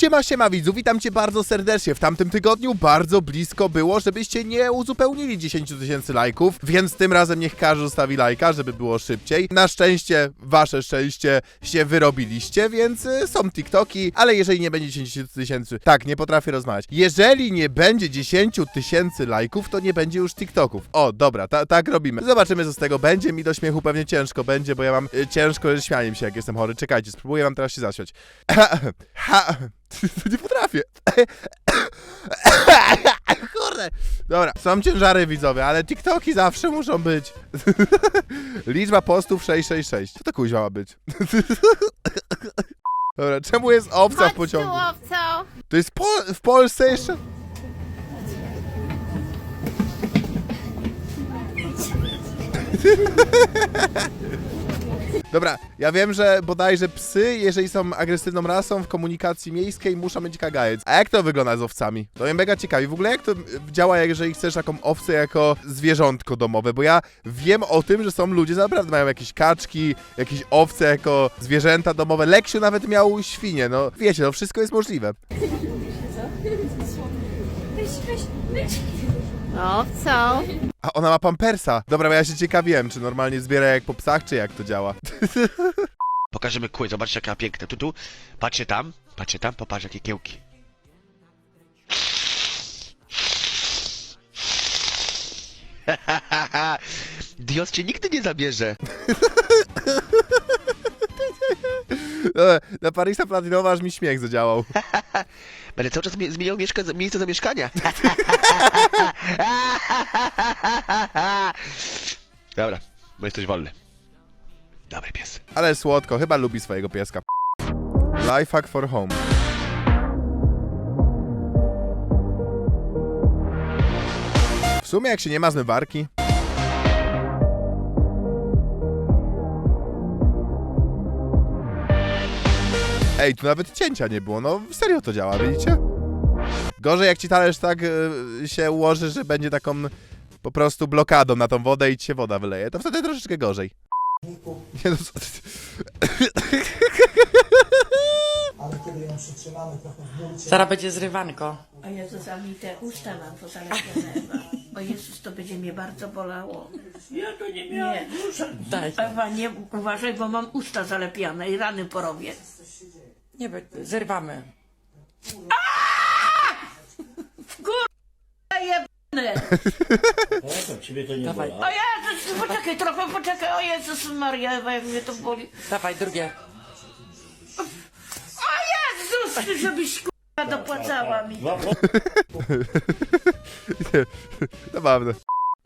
Siema, siema widzu, witam cię bardzo serdecznie. W tamtym tygodniu bardzo blisko było, żebyście nie uzupełnili 10 tysięcy lajków, więc tym razem niech każdy zostawi lajka, żeby było szybciej. Na szczęście, wasze szczęście się wyrobiliście, więc y, są TikToki, ale jeżeli nie będzie 10 tysięcy, tak, nie potrafię rozmawiać. Jeżeli nie będzie 10 tysięcy lajków, to nie będzie już TikToków. O, dobra, ta, tak robimy. Zobaczymy, co z tego będzie. Mi do śmiechu pewnie ciężko będzie, bo ja mam y, ciężko ze śmianiem się, jak jestem chory. Czekajcie, spróbuję wam teraz się zaśmiać. Ha, nie potrafię. Kurde. Dobra, są ciężary widzowie, ale TikToki zawsze muszą być. Liczba postów 666. Co to kuźwa ma być? Dobra, czemu jest owca w Chodź tu, pociągu? owco. To jest po w Polsce jeszcze? Dobra, ja wiem, że bodajże psy, jeżeli są agresywną rasą w komunikacji miejskiej, muszą mieć kagajec. A jak to wygląda z owcami? To mnie mega ciekawi. W ogóle jak to działa, jeżeli chcesz taką owcę jako zwierzątko domowe? Bo ja wiem o tym, że są ludzie, naprawdę mają jakieś kaczki, jakieś owce jako zwierzęta domowe. Leksiu nawet miał świnie, no wiecie, no wszystko jest możliwe. Owco. A ona ma pampersa. Dobra, bo ja się ciekawiłem, czy normalnie zbiera jak po psach, czy jak to działa. Pokażemy kły, zobaczcie jaka piękna. Tu, tu, patrzcie tam, patrzcie tam, popatrz jakie kiełki. Dios cię nigdy nie zabierze. No, Na Parisa Platinowa aż mi śmiech zadziałał. Będę cały czas mi- zmieniał mieszka miejsce zamieszkania. Dobra, bo jesteś wolny. Dobry pies. Ale słodko, chyba lubi swojego pieska. Lifehack for home. W sumie jak się nie ma zmywarki. Ej, tu nawet cięcia nie było, no serio to działa, widzicie? Gorzej jak ci talerz tak e, się ułoży, że będzie taką po prostu blokadą na tą wodę i ci się woda wyleje, to wtedy troszeczkę gorzej. Nie no, co ty... ale kiedy ją przytrzymamy trochę w Zaraz będzie zrywanko. O Jezus, a mi te usta mam pozalepione, Ewa. O Jezus, to będzie mnie bardzo bolało. Ja to nie miałam. Nie. Daj. Ewa, nie uważaj, bo mam usta zalepiane i rany porobię. Nie, be- zerwamy. Jebane. Dawaj, O Jezus, poczekaj trochę, poczekaj. O Jezus Maria, Ewa, jak mnie to boli. dawaj drugie. O Jezus, żebyś k***a dopłacała mi. Zabawne.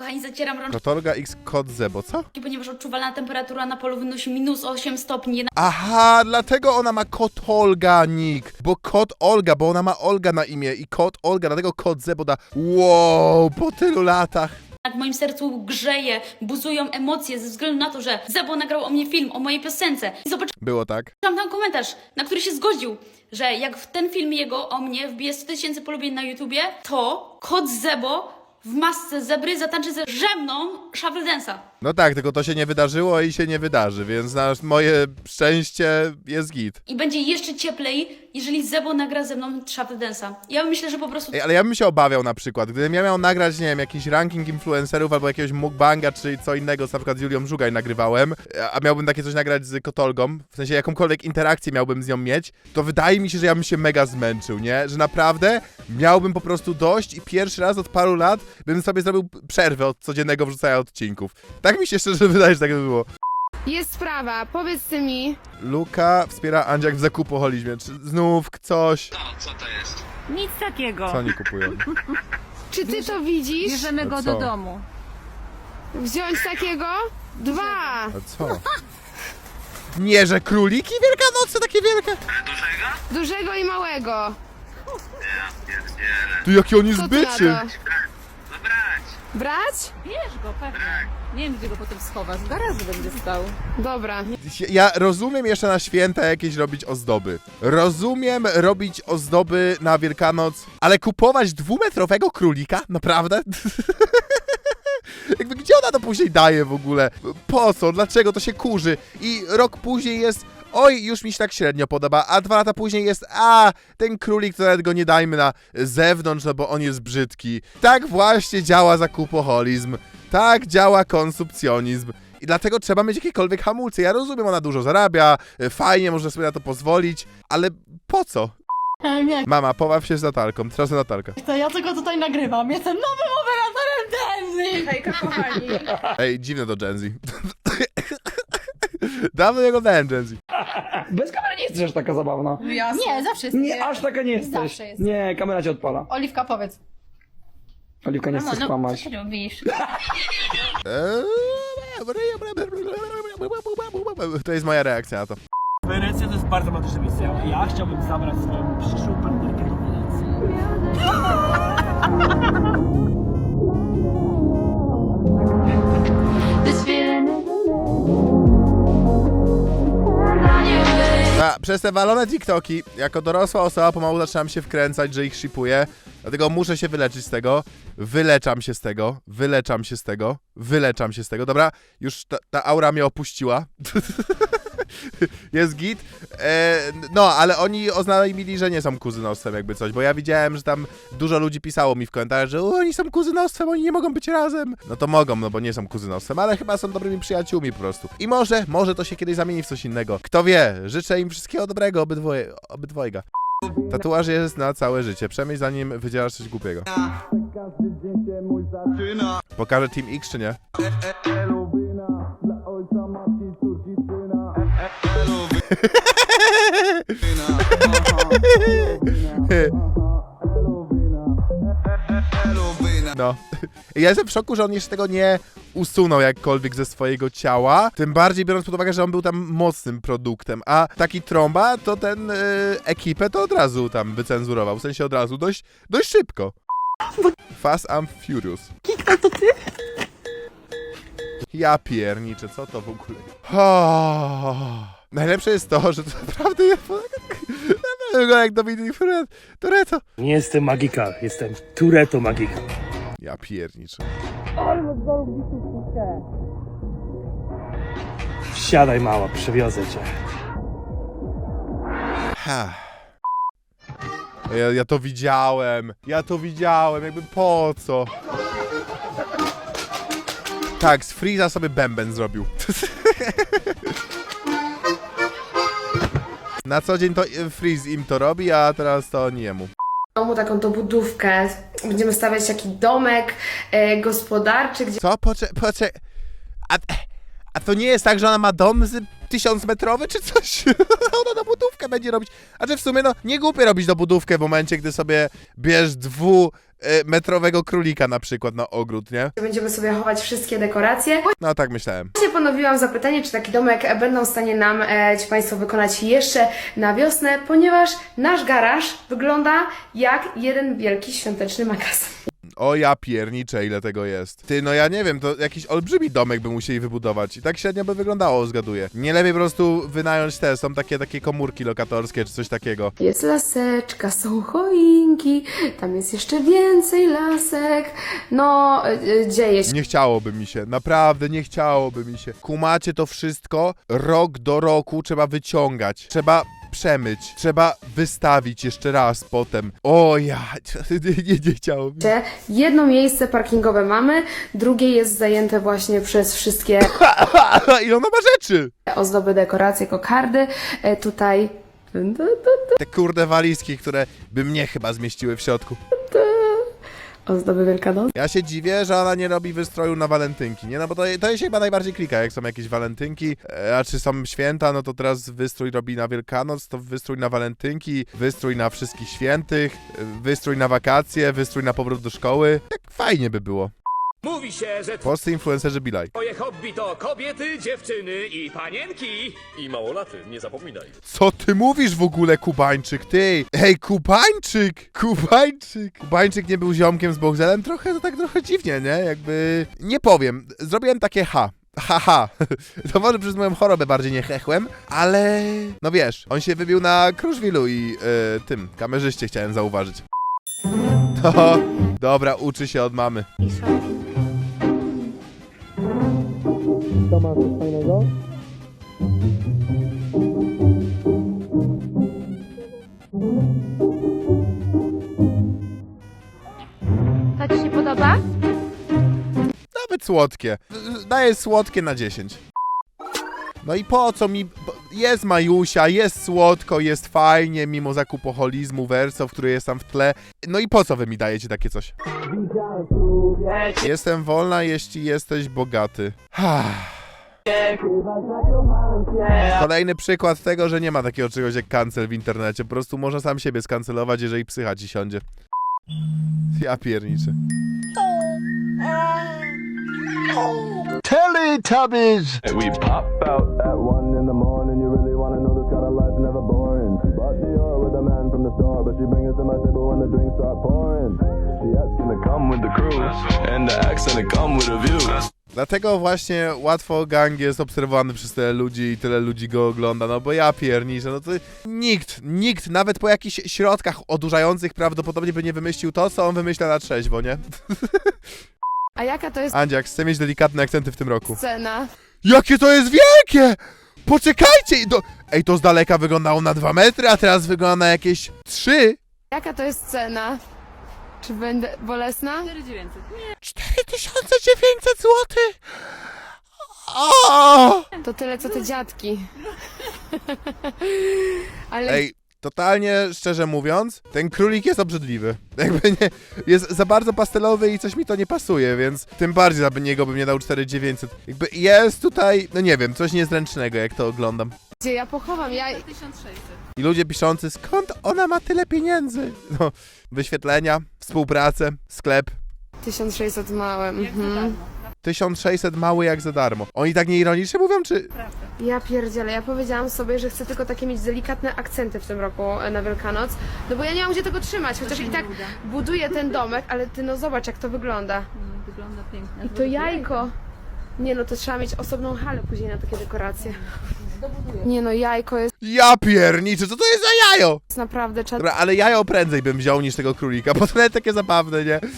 Kochani, zacieram rączki, Kotorga X kod Zebo, co? ponieważ odczuwalna temperatura na polu wynosi minus 8 stopni. Aha, dlatego ona ma kot Olga nick. Bo kot Olga, bo ona ma Olga na imię i kot Olga, dlatego kot Zebo da wow, po tylu latach. Nad moim sercu grzeje, buzują emocje ze względu na to, że Zebo nagrał o mnie film, o mojej piosence. I zobaczyłam Było tak? tam komentarz, na który się zgodził, że jak w ten film jego o mnie wbije 100 tysięcy polubień na YouTubie, to kot Zebo w masce zebry zatańczy ze mną shuffle dance'a. No tak, tylko to się nie wydarzyło i się nie wydarzy, więc na moje szczęście jest git. I będzie jeszcze cieplej, jeżeli Zebo nagra ze mną shuffle dance'a. Ja myślę, że po prostu Ej, ale ja bym się obawiał na przykład, gdybym ja miał nagrać, nie wiem, jakiś ranking influencerów albo jakiegoś mukbanga czy co innego, co na przykład z Julią Żugaj nagrywałem, a miałbym takie coś nagrać z Kotolgą, w sensie jakąkolwiek interakcję miałbym z nią mieć, to wydaje mi się, że ja bym się mega zmęczył, nie? Że naprawdę miałbym po prostu dość i pierwszy raz od paru lat bym sobie zrobił przerwę od codziennego wrzucania odcinków. Tak mi się szczerze wydaje, że tak by było. Jest sprawa, powiedzcie mi. Luka wspiera Andziak w zakupoholizmie. Czy znów coś? Nic takiego. Co oni kupują? Czy ty to widzisz? Bierzemy No go co? do domu. Wziąć takiego? Dwa! A co? Nie, że króliki wielkanocne takie wielkie? Dużego i małego. Ty jaki on jest Co ty na byczy! to? Brać? Bierz go, pewnie. Nie wiem, gdzie go potem schowasz. W garażu będzie stał. Dobra. Ja rozumiem jeszcze na święta jakieś robić ozdoby. Rozumiem robić ozdoby na Wielkanoc, ale kupować dwumetrowego królika? Naprawdę? Jakby gdzie ona to później daje w ogóle? Po co? Dlaczego to się kurzy? I rok później jest oj, już mi się tak średnio podoba, a dwa lata później jest, a, ten królik to nawet go nie dajmy na zewnątrz, no bo on jest brzydki. Tak właśnie działa zakupoholizm, tak działa konsumpcjonizm. I dlatego trzeba mieć jakiekolwiek hamulce. Ja rozumiem, ona dużo zarabia, y, fajnie, może sobie na to pozwolić, ale po co? Nie, Mama, pobaw się z Natalką, teraz Natalka. to ja tylko tutaj nagrywam. Jestem nowym operatorem Denzy! Hejka, kochani. Ej, dziwne to Gen Z. Dawno nie oglądałem Gen Z. Bez kamery nie jesteś aż taka zabawna. Nie, zawsze jest. Nie, aż taka nie jesteś. Zawsze jest. Nie, kamera cię odpala. Oliwka, powiedz. Oliwka, nie No, chcesz no, co ty robisz? To jest moja reakcja na to. Wenecja to jest bardzo romantyczna misja. Ja chciałbym zabrać swoją przyszłą partnerkę do Wenecji. Przez te walone TikToki, jako dorosła osoba pomału zaczynam się wkręcać, że ich shipuję. Dlatego muszę się wyleczyć z tego. Wyleczam się z tego. Wyleczam się z tego. Wyleczam się z tego. Dobra, już ta, ta aura mnie opuściła. Jest git. E, no, ale oni oznajmili, że nie są kuzynostwem, jakby coś, bo ja widziałem, że tam dużo ludzi pisało mi w komentarzach, że "O, oni są kuzynostwem, oni nie mogą być razem. No to mogą, no bo nie są kuzynostwem, ale chyba są dobrymi przyjaciółmi po prostu. I może, może to się kiedyś zamieni w coś innego. Kto wie, życzę im wszystkiego dobrego, obydwoje, obydwojga. Tatuaż jest na całe życie, przynajmniej zanim wydzielasz coś głupiego. Pokażę Team X czy nie? No. Ja jestem w szoku, że on jeszcze tego nie usunął jakkolwiek ze swojego ciała. Tym bardziej biorąc pod uwagę, że on był tam mocnym produktem. A taki trąba, to ten y, ekipę to od razu tam wycenzurował. W sensie od razu, dość, dość szybko. Fast and Furious. Kika, to ty? Ja pierniczę, co to w ogóle? Oh. Najlepsze jest to, że to naprawdę jest naprawdę wygląda jak Dominik Toretto. Nie jestem magika, jestem Tureto magika. Ja pierniczę. Wsiadaj mała, przywiozę cię. Ha. Ja, ja to widziałem. Ja to widziałem. Jakby po co? Tak, z Freeza sobie bęben zrobił. Na co dzień to Freeze im to robi, a teraz to nie mu. domu taką dobudówkę. Będziemy stawiać taki domek e, gospodarczy, gdzie Co? Poczek, poczek. A, a to nie jest tak, że ona ma dom z tysiącmetrowy czy coś? ona na budówkę będzie robić. A że w sumie, no, nie głupie robić do budówkę w momencie, gdy sobie bierz dwumetrowego królika na przykład na ogród, nie? będziemy sobie chować wszystkie dekoracje. No tak myślałem. Właśnie ponowiłam zapytanie, czy taki domek e, będą w stanie nam e, ci Państwo wykonać jeszcze na wiosnę, ponieważ nasz garaż wygląda jak jeden wielki świąteczny magazyn. O ja pierniczę, ile tego jest. Ty, no ja nie wiem, to jakiś olbrzymi domek by musieli wybudować i tak średnio by wyglądało, zgaduję. Nie lepiej po prostu wynająć te, są takie, takie komórki lokatorskie czy coś takiego. Jest laseczka, są choinki, tam jest jeszcze więcej lasek. No, e, e, dzieje się. Nie chciałoby mi się, naprawdę nie chciałoby mi się. Kumacie to wszystko, rok do roku trzeba wyciągać, trzeba przemyć, trzeba wystawić jeszcze raz potem. O ja, nie, nie, nie się. Jedno miejsce parkingowe mamy, drugie jest zajęte właśnie przez wszystkie Ile ona ma rzeczy? ozdoby, dekoracje, kokardy. E, Tutaj Te kurde walizki, które by mnie chyba zmieściły w środku. Ozdoby wielkanocne. Ja się dziwię, że ona nie robi wystroju na walentynki, nie? No bo to, to jej się chyba najbardziej klika, jak są jakieś walentynki, e, a czy są święta, no to teraz wystrój robi na Wielkanoc, to wystrój na walentynki, wystrój na wszystkich świętych, e, wystrój na wakacje, wystrój na powrót do szkoły. Tak fajnie by było. Mówi się, że Polscy influencerzy like. twoje hobby to kobiety, dziewczyny i panienki. I małolaty, nie zapominaj. Co ty mówisz w ogóle, Kubańczyk, ty? Hej, Kubańczyk! Kubańczyk! Kubańczyk nie był ziomkiem z Bogzelem? Trochę, to tak trochę dziwnie, nie? Jakby... Nie powiem. Zrobiłem takie ha. Haha, to może przez moją chorobę bardziej nie hechłem, ale no wiesz, on się wybił na Kruszwilu i e, tym, kamerzyście chciałem zauważyć. No, dobra, uczy się od mamy. kto coś fajnego? Ci się podoba? Nawet słodkie. Daję słodkie na 10. No i po co mi... Jest Majusia, jest słodko, jest fajnie, mimo zakupoholizmu Verso, który jest tam w tle. No i po co wy mi dajecie takie coś? Jestem wolna, jeśli jesteś bogaty. Kolejny przykład tego, że nie ma takiego czegoś jak cancel w internecie. Po prostu można sam siebie skancelować, jeżeli psycha ci siądzie. Ja pierniczę. Teletubbies! We pop out at one in the morning. You really wanna know this kind of life never boring. Bought Dior with a man from the store, but she bring it to my table when the drinks start pouring. She asking to come with the crew, and the accent to come with a view. Dlatego właśnie łatwo gang jest obserwowany przez tyle ludzi i tyle ludzi go ogląda, no bo ja pierniczę, no to nikt, nikt, nawet po jakichś środkach odurzających prawdopodobnie by nie wymyślił to, co on wymyśla na trzeźwo, nie? A jaka to jest Andziak, chcę mieć delikatne akcenty w tym roku. cena? Jakie to jest wielkie! Poczekajcie! Do... Ej, to z daleka wyglądało na 2 metry, a teraz wygląda na jakieś 3. Jaka to jest cena? Czy będę bolesna? 4900. Nie, 4900 zł! O! To tyle co te dziadki. Ale Ej, totalnie szczerze mówiąc, ten królik jest obrzydliwy. Jakby nie, jest za bardzo pastelowy i coś mi to nie pasuje, więc tym bardziej za niego bym nie dał 4900. Jakby jest tutaj, no nie wiem, coś niezręcznego jak to oglądam. gdzie ja pochowam? Ja 1600. I ludzie piszący, skąd ona ma tyle pieniędzy? No, wyświetlenia, współpracę, sklep. 1600 małe. Jak za Mhm. darmo. 1600 mały jak za darmo. Oni tak nieironicznie mówią, czy... Ja pierdzielę, ja powiedziałam sobie, że chcę tylko takie mieć delikatne akcenty w tym roku e, na Wielkanoc, no bo ja nie mam gdzie tego trzymać, chociaż i tak buduję ten domek, ale ty no zobacz jak to wygląda. No, wygląda pięknie. I to jajko. Nie no, to trzeba mieć osobną halę później na takie dekoracje. Nie no, jajko jest Ja pierniczę, co to jest za jajo? naprawdę czad... Dobra, ale jajo prędzej bym wziął niż tego królika, bo to nawet takie zabawne, nie?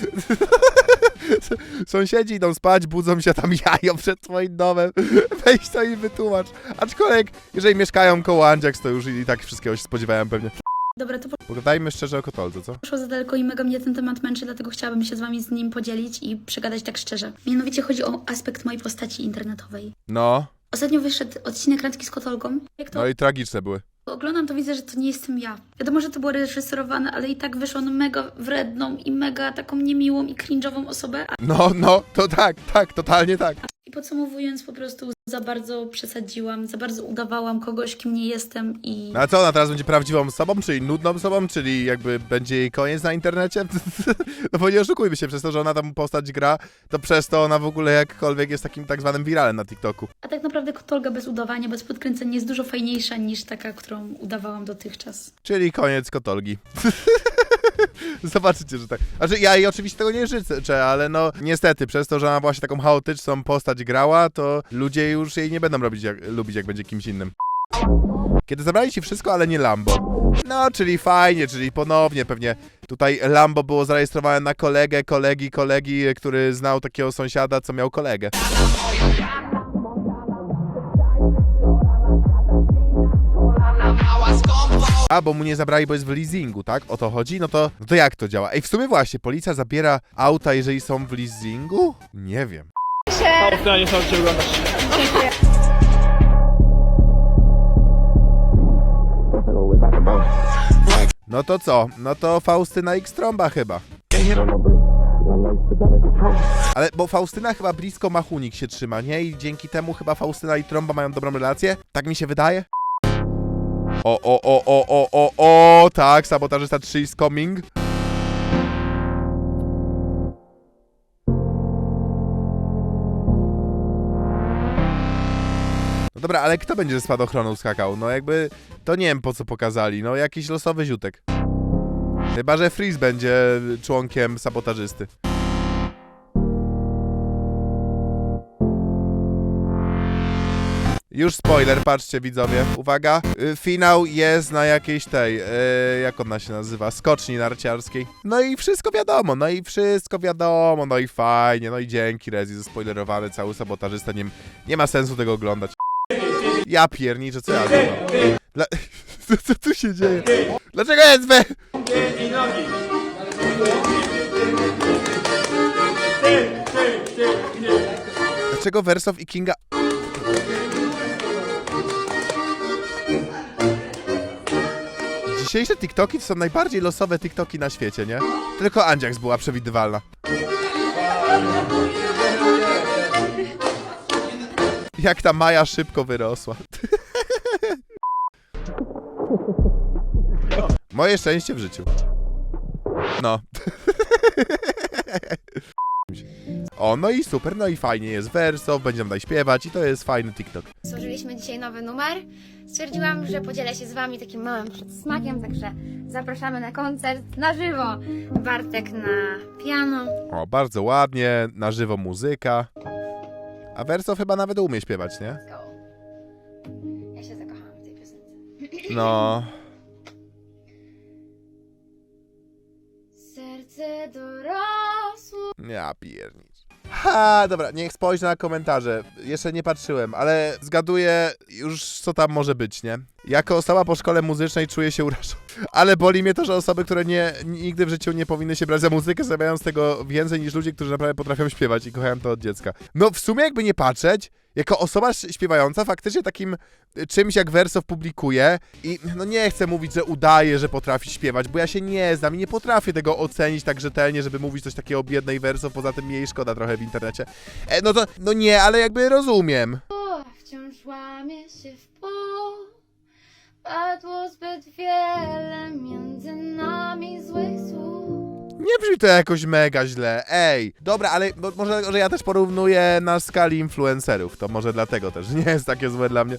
Sąsiedzi idą spać, budzą się tam jajo przed twoim domem. Weź to i wytłumacz. Aczkolwiek, jeżeli mieszkają koło Andziaks, to już i tak wszystkiego się spodziewałem pewnie. Dobra, to Pogadajmy szczerze o kotolce, co? poszło za daleko i mega mnie ten temat męczy, dlatego chciałabym się z wami z nim podzielić i przegadać tak szczerze. Mianowicie chodzi o aspekt mojej postaci internetowej. No, Ostatnio wyszedł odcinek randki z kotolką. Jak to no i tragiczne były. oglądam, to widzę, że to nie jestem ja. Wiadomo, że to było reżyserowane, ale i tak wyszło na mega wredną i mega taką niemiłą i cringe'ową osobę. No, no, to tak, tak, totalnie tak. I podsumowując, po prostu za bardzo przesadziłam, za bardzo udawałam kogoś, kim nie jestem i... No a co, ona teraz będzie prawdziwą osobą, czyli nudną osobą, czyli jakby będzie jej koniec na internecie? no bo nie oszukujmy się, przez to, że ona tam postać gra, to przez to ona w ogóle jakkolwiek jest takim tak zwanym wiralem na TikToku. A tak naprawdę kotolga bez udawania, bez podkręcenia jest dużo fajniejsza niż taka, którą udawałam dotychczas. Czyli koniec kotolgi. Zobaczycie, że tak. Znaczy, ja jej oczywiście tego nie życzę, ale no niestety, przez to, że ona właśnie taką chaotyczną postać grała, to ludzie już jej nie będą robić jak, lubić, jak będzie kimś innym. Kiedy zabrali ci wszystko, ale nie Lambo. No, czyli fajnie, czyli ponownie pewnie tutaj Lambo było zarejestrowane na kolegę, kolegi, kolegi, który znał takiego sąsiada, co miał kolegę. A, bo mu nie zabrali, bo jest w leasingu, tak? O to chodzi? No to, no to jak to działa? Ej, w sumie właśnie, policja zabiera auta, jeżeli są w leasingu? Nie wiem. Faustyna, nie są cię oglądać. No to co? No to Faustyna X Tromba chyba. Ale, bo Faustyna chyba blisko Machunik się trzyma, nie? I dzięki temu chyba Faustyna i Tromba mają dobrą relację? Tak mi się wydaje? O, o, o, o, o, o, o, tak, sabotażysta 3 is coming. Dobra, ale kto będzie ze spadochronu skakał? No jakby, to nie wiem po co pokazali, no jakiś losowy ziutek. Chyba, że Freeze będzie członkiem sabotażysty. Już spoiler, patrzcie widzowie. Uwaga, y, finał jest na jakiejś tej, y, jak ona się nazywa, skoczni narciarskiej. No i wszystko wiadomo, no i wszystko wiadomo, no i fajnie, no i dzięki Rezi, zaspoilerowany cały sabotażysta, nie, nie ma sensu tego oglądać. Ja pierniczę, co ja oglądam? Dla... Co, tu się dzieje? Dlaczego jest we... Dlaczego Wersow i Kinga... Dzisiejsze TikToki to są najbardziej losowe TikToki na świecie, nie? Tylko Andziaks była przewidywalna. Jak ta Maja szybko wyrosła. Moje szczęście w życiu. No. O, no i super, no i fajnie jest werso, będziemy dalej śpiewać i to jest fajny TikTok. Stworzyliśmy dzisiaj nowy numer. Stwierdziłam, że podzielę się z wami takim małym przedsmakiem, także zapraszamy na koncert na żywo. Bartek na piano. O, bardzo ładnie, na żywo muzyka. A werso chyba nawet umie śpiewać, nie? Go. Ja się zakochałam w tej piosence. No. Serce dorosło. Ja piernicz. Ha, dobra, niech spojrzy na komentarze. Jeszcze nie patrzyłem, ale zgaduję już, co tam może być, nie? Jako osoba po szkole muzycznej czuję się urażony. Ale boli mnie to, że osoby, które nie, nigdy w życiu nie powinny się brać za muzykę, zarabiają z tego więcej niż ludzie, którzy naprawdę potrafią śpiewać i kochają to od dziecka. No, w sumie jakby nie patrzeć, jako osoba śpiewająca faktycznie takim y, czymś jak Wersow publikuje i no nie chcę mówić, że udaje, że potrafi śpiewać, bo ja się nie znam i nie potrafię tego ocenić tak rzetelnie, żeby mówić coś takiego o biednej Wersow, poza tym jej szkoda trochę w internecie. E, no to, no nie, ale jakby rozumiem. Wciąż łamie się w pół. Padło zbyt wiele między nami złych słów. Nie brzmi to jakoś mega źle, ej. Dobra, ale może, że ja też porównuję na skali influencerów, to może dlatego też nie jest takie złe dla mnie.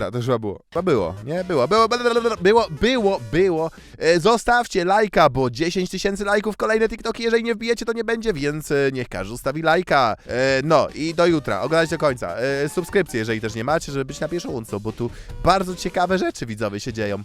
No, to chyba było. To było, nie? Było, było, było, było, było. E, zostawcie lajka, bo 10 tysięcy lajków, kolejne TikToki, jeżeli nie wbijecie, to nie będzie, więc e, niech każdy ustawi lajka. E, no i do jutra, oglądajcie do końca. E, subskrypcję, jeżeli też nie macie, żeby być na bieżąco, bo tu bardzo ciekawe rzeczy widzowie się dzieją.